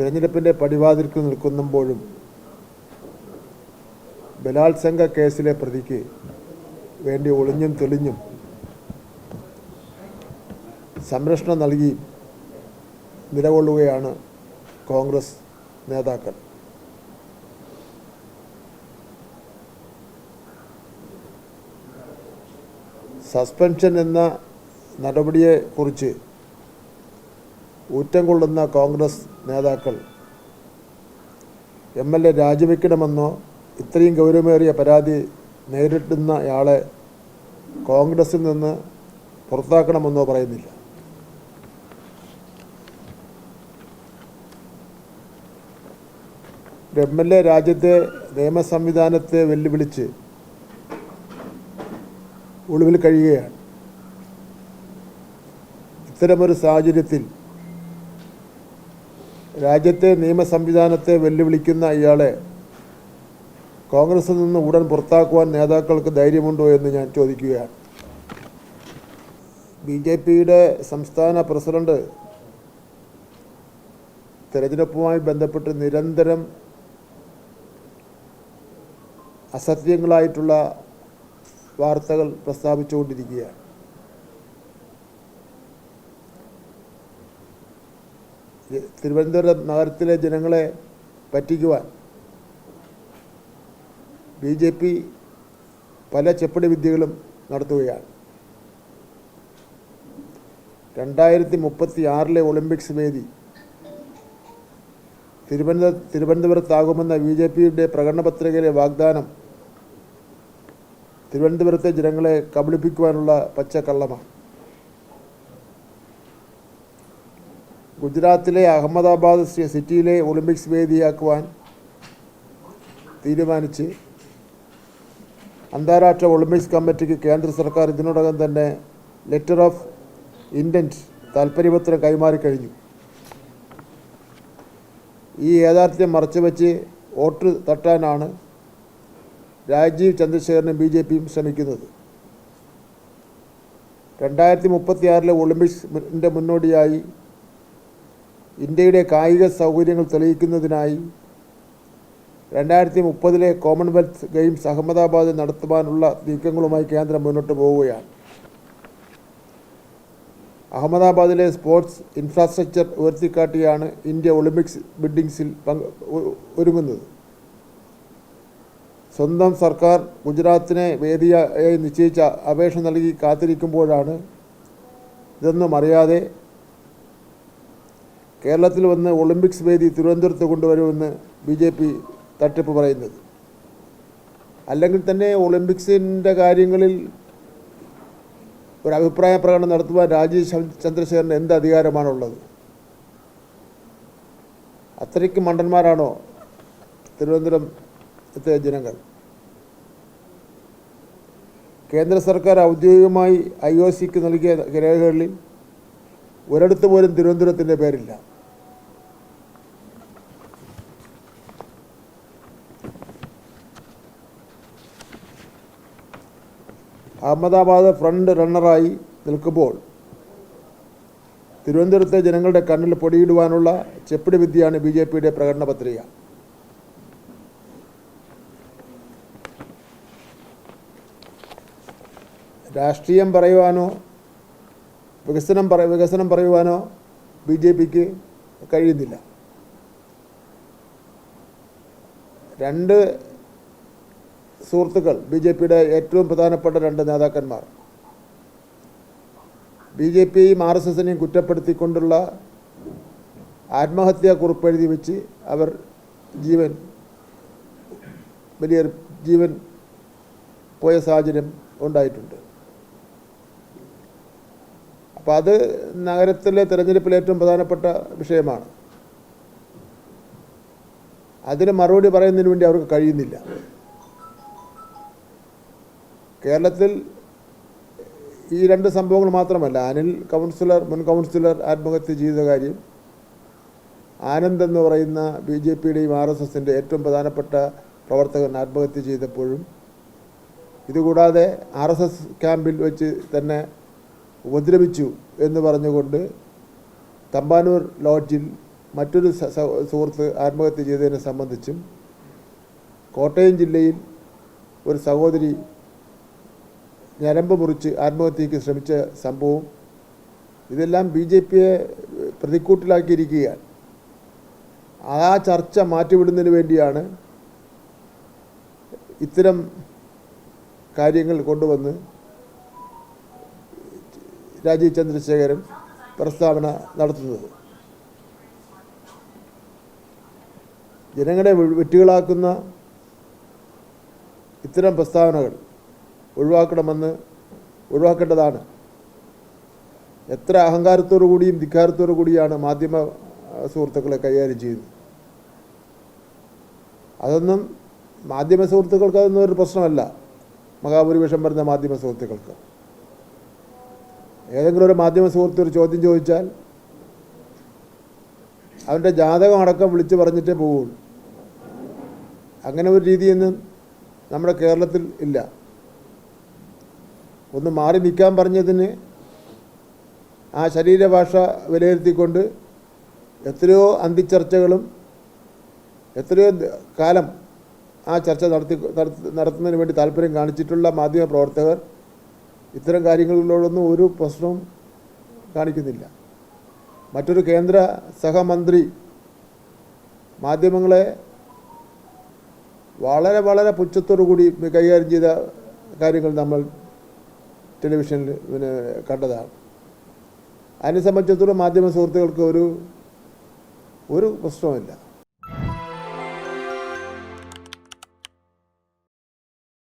തിരഞ്ഞെടുപ്പിന്റെ പടിവാതിൽക്ക് നിൽക്കുമ്പോഴും ബലാത്സംഗ കേസിലെ പ്രതിക്ക് വേണ്ടി ഒളിഞ്ഞും തെളിഞ്ഞും സംരക്ഷണം നൽകി നിലകൊള്ളുകയാണ് കോൺഗ്രസ് നേതാക്കൾ. സസ്പെൻഷൻ എന്ന നടപടിയെക്കുറിച്ച് ഊറ്റം കൊള്ളുന്ന കോൺഗ്രസ് നേതാക്കൾ എം എൽ എ രാജിവെക്കണമെന്നോ ഇത്രയും ഗൗരവമേറിയ പരാതി നേരിടുന്നയാളെ കോൺഗ്രസിൽ നിന്ന് പുറത്താക്കണമെന്നോ പറയുന്നില്ല. എം എൽ എ രാജ്യത്തെ നിയമ സംവിധാനത്തെ വെല്ലുവിളിച്ച് ഒളിവിൽ കഴിയുകയാണ്. ഇത്തരമൊരു സാഹചര്യത്തിൽ രാജ്യത്തെ നിയമ സംവിധാനത്തെ വെല്ലുവിളിക്കുന്ന ഇയാളെ കോൺഗ്രസിൽ നിന്ന് ഉടൻ പുറത്താക്കുവാൻ നേതാക്കൾക്ക് ധൈര്യമുണ്ടോ എന്ന് ഞാൻ ചോദിക്കുകയാണ്. ബി ജെ പിയുടെ സംസ്ഥാന പ്രസിഡന്റ് തെരഞ്ഞെടുപ്പുമായി ബന്ധപ്പെട്ട് നിരന്തരം അസത്യങ്ങളായിട്ടുള്ള വാർത്തകൾ പ്രസ്താവിച്ചുകൊണ്ടിരിക്കുകയാണ്. തിരുവനന്തപുരം നഗരത്തിലെ ജനങ്ങളെ പറ്റിക്കുവാൻ ബി ജെ പി പല ചെപ്പടി വിദ്യകളും നടത്തുകയാണ്. രണ്ടായിരത്തി മുപ്പത്തി ആറിലെ ഒളിമ്പിക്സ് വേദി തിരുവനന്ത തിരുവനന്തപുരത്താകുമെന്ന ബി ജെ പിയുടെ പ്രകടന പത്രികയിലെ വാഗ്ദാനം തിരുവനന്തപുരത്തെ ജനങ്ങളെ കബളിപ്പിക്കുവാനുള്ള പച്ചക്കള്ളമാണ്. ഗുജറാത്തിലെ അഹമ്മദാബാദ് സിറ്റിയിലെ ഒളിമ്പിക്സ് വേദിയാക്കുവാൻ തീരുമാനിച്ച് അന്താരാഷ്ട്ര ഒളിമ്പിക്സ് കമ്മിറ്റിക്ക് കേന്ദ്ര സർക്കാർ ഇതിനോടകം തന്നെ ലെറ്റർ ഓഫ് ഇന്റന്റ് താൽപ്പര്യപത്രം കൈമാറിക്കഴിഞ്ഞു ഈ യാഥാർത്ഥ്യം മറച്ചുവെച്ച് വോട്ട് തട്ടാനാണ് രാജീവ് ചന്ദ്രശേഖരനും ബി ജെ പിയും ശ്രമിക്കുന്നത്. രണ്ടായിരത്തി മുപ്പത്തിയാറിലെ ഒളിമ്പിക്സിന്റെ മുന്നോടിയായി ഇന്ത്യയുടെ കായിക സൗകര്യങ്ങൾ തെളിയിക്കുന്നതിനായി രണ്ടായിരത്തി മുപ്പതിലെ കോമൺവെൽത്ത് ഗെയിംസ് അഹമ്മദാബാദിൽ നടത്തുവാനുള്ള നീക്കങ്ങളുമായി കേന്ദ്രം മുന്നോട്ട് പോവുകയാണ്. അഹമ്മദാബാദിലെ സ്പോർട്സ് ഇൻഫ്രാസ്ട്രക്ചർ ഉയർത്തിക്കാട്ടിയാണ് ഇന്ത്യ ഒളിമ്പിക്സ് ബിൽഡിങ്സിൽ ഒരുങ്ങുന്നത്. സ്വന്തം സർക്കാർ ഗുജറാത്തിനെ വേദിയായി നിശ്ചയിച്ച അപേക്ഷ നൽകി കാത്തിരിക്കുമ്പോഴാണ് ഇതൊന്നും അറിയാതെ കേരളത്തിൽ വന്ന് ഒളിമ്പിക്സ് വേദി തിരുവനന്തപുരത്ത് കൊണ്ടുവരുമെന്ന് ബി ജെ പി തട്ടിപ്പ് പറയുന്നത്. അല്ലെങ്കിൽ തന്നെ ഒളിമ്പിക്സിന്റെ കാര്യങ്ങളിൽ ഒരു അഭിപ്രായ പ്രകടനം നടത്തുവാൻ രാജീവ് ചന്ദ്- ചന്ദ്രശേഖരന് എന്ത് അധികാരമാണുള്ളത്? അത്രയ്ക്ക് മണ്ടന്മാരാണോ തിരുവനന്തപുരത്തെ ജനങ്ങൾ? കേന്ദ്ര സർക്കാർ ഔദ്യോഗികമായി ഐ ഒ സിക്ക് നൽകിയ രേഖകളിൽ ഒരിടത്ത് പോലും തിരുവനന്തപുരത്തിന്റെ പേരില്ല. അഹമ്മദാബാദ് ഫ്രണ്ട് റണ്ണറായി നിൽക്കുമ്പോൾ തിരുവനന്തപുരത്തെ ജനങ്ങളുടെ കണ്ണിൽ പൊടിയിടുവാനുള്ള ചെപ്പിടി വിദ്യയാണ് ബി ജെ പിയുടെ പ്രകടന പത്രിക. രാഷ്ട്രീയം പറയുവാനോ വികസനം പറ വികസനം പറയുവാനോ ബി ജെ പിക്ക് കഴിയുന്നില്ല. രണ്ട് സുഹൃത്തുക്കൾ ബി ജെ പിയുടെ ഏറ്റവും പ്രധാനപ്പെട്ട രണ്ട് നേതാക്കന്മാർ. ബി ജെ പിയെയും ആർ എസ് എസിനെയും കുറ്റപ്പെടുത്തിക്കൊണ്ടുള്ള ആത്മഹത്യാ കുറിപ്പ് എഴുതി വെച്ച് അവർ ജീവൻ വലിയ ജീവൻ പോയ സാഹചര്യം ഉണ്ടായിട്ടുണ്ട്. അപ്പോൾ അത് നഗരത്തിലെ തിരഞ്ഞെടുപ്പിൽ ഏറ്റവും പ്രധാനപ്പെട്ട വിഷയമാണ്. അതിന് മറുപടി പറയുന്നതിന് വേണ്ടി അവർക്ക് കഴിയുന്നില്ല. കേരളത്തിൽ ഈ രണ്ട് സംഭവങ്ങൾ മാത്രമല്ല അനിൽ കൗൺസിലർ മുൻ കൗൺസിലർ ആത്മഹത്യ ചെയ്ത കാര്യം ആനന്ദ് എന്ന് പറയുന്ന ബി ജെ പിയുടെയും ആർ എസ് എസിന്റെ ഏറ്റവും പ്രധാനപ്പെട്ട പ്രവർത്തകൻ ആത്മഹത്യ ചെയ്തപ്പോഴും ഇതുകൂടാതെ ആർ എസ് എസ് ക്യാമ്പിൽ വെച്ച് തന്നെ ഉപദ്രവിച്ചു എന്ന് പറഞ്ഞുകൊണ്ട് തമ്പാനൂർ ലോഡ്ജിൽ മറ്റൊരു സുഹൃത്ത് ആത്മഹത്യ ചെയ്തതിനെ സംബന്ധിച്ചും കോട്ടയം ജില്ലയിൽ ഒരു സഹോദരി ഞരമ്പ് മുറിച്ച് ആത്മഹത്യക്ക് ശ്രമിച്ച സംഭവം ഇതെല്ലാം ബി ജെ പിയെ പ്രതിക്കൂട്ടിലാക്കിയിരിക്കുകയാണ്. ആ ചർച്ച മാറ്റിവിടുന്നതിന് വേണ്ടിയാണ് ഇത്തരം കാര്യങ്ങൾ കൊണ്ടുവന്ന് രാജീവ് ചന്ദ്രശേഖരൻ പ്രസ്താവന നടത്തുന്നത്. ജനങ്ങളെ വെറ്റുകളാക്കുന്ന ഇത്തരം പ്രസ്താവനകൾ ഒഴിവാക്കണമെന്ന് ഒഴിവാക്കേണ്ടതാണ്. എത്ര അഹങ്കാരത്തോടു കൂടിയും ധിക്കാരത്തോടു കൂടിയാണ് മാധ്യമ സുഹൃത്തുക്കളെ കൈകാര്യം ചെയ്യുന്നത്. അതൊന്നും മാധ്യമ സുഹൃത്തുക്കൾക്ക് അതൊന്നും ഒരു പ്രശ്നമല്ല. മഹാഭൂരിപക്ഷം വരുന്ന മാധ്യമ സുഹൃത്തുക്കൾക്ക്. ഏതെങ്കിലും ഒരു മാധ്യമ സുഹൃത്ത് ഒരു ചോദ്യം ചോദിച്ചാൽ അവന്റെ ജാതകം അടക്കം വിളിച്ചു പറഞ്ഞിട്ടേ പോവുള്ളൂ. അങ്ങനെ ഒരു രീതിയൊന്നും നമ്മുടെ കേരളത്തിൽ ഇല്ല. ഒന്ന് മാറി നിൽക്കാൻ പറഞ്ഞതിന് ആ ശരീരഭാഷ വിലയിരുത്തിക്കൊണ്ട് എത്രയോ അന്തിച്ചർച്ചകളും എത്രയോ കാലം ആ ചർച്ച നടത്തി നടത്തി- നടത്തുന്നതിന് വേണ്ടി താല്പര്യം കാണിച്ചിട്ടുള്ള മാധ്യമ പ്രവർത്തകർ ഇത്തരം കാര്യങ്ങളിലോടൊന്നും ഒരു പ്രശ്നവും കാണിക്കുന്നില്ല. മറ്റൊരു കേന്ദ്ര സഹമന്ത്രി മാധ്യമങ്ങളെ വളരെ വളരെ പുച്ഛത്തോടു കൂടി കൈകാര്യം ചെയ്ത കാര്യങ്ങൾ നമ്മൾ ടെലിവിഷനിൽ പിന്നെ കണ്ടതാണ്. അതിനെ സംബന്ധിച്ചിടത്തോളം മാധ്യമ സുഹൃത്തുക്കൾക്ക് ഒരു ഒരു പ്രശ്നവുമില്ല.